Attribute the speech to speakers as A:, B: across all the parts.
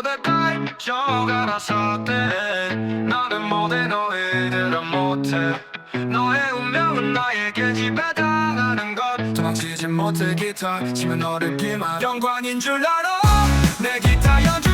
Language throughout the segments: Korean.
A: 모델까지 알아서 돼 나는 못해 너희들은 못해. 너의 운명은 나에게 지배당하는 것. 도망치지 못해. 기타 치면 너를 기만. 영광인 줄 알아. 내 기타 연주.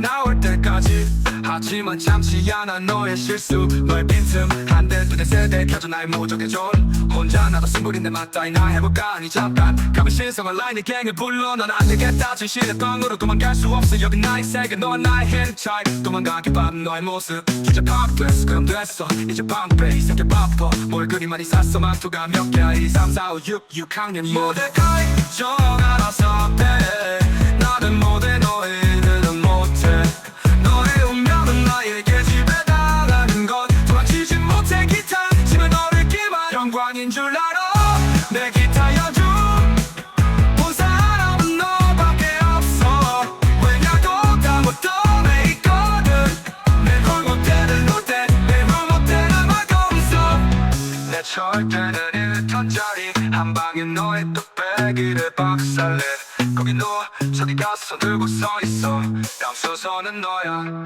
A: 나올 때까지 하지만 참지 않아 너의 실수 너의 빈틈. 한대 두대 세대 켜져 나의 무적의 존. 혼자 나도 승부린데 맞다 이나 해볼까? 아니 잠깐 가면 신성한 라인의 갱을 불러. 넌 안되겠다. 진실의 땅으로 도망갈 수 없어. 여기 나의 세계 너와 나의 hand 차이 도망가기 바쁜 너의 모습. 진짜 팝됐어 그럼 됐어. 이제 방패 이 새끼 바빠 뭘 그리 많이 샀어 망토가 몇 개야? 1, 2, 3, 4, 5, 6, 6학년이. 모델까지 정 알아서 영광인 줄 알아. 내 기타 연주. 본 사람은 너밖에 없어. 왜냐도 다 못해 있거든. 내골 못되는 롯데 내골 못되는 마검석 내 절대는 1턴짜리. 한 방에 너의 뚝배기를 박살내. 거기 너 저리 가서 들고 서 있어. 다음 순서는 너야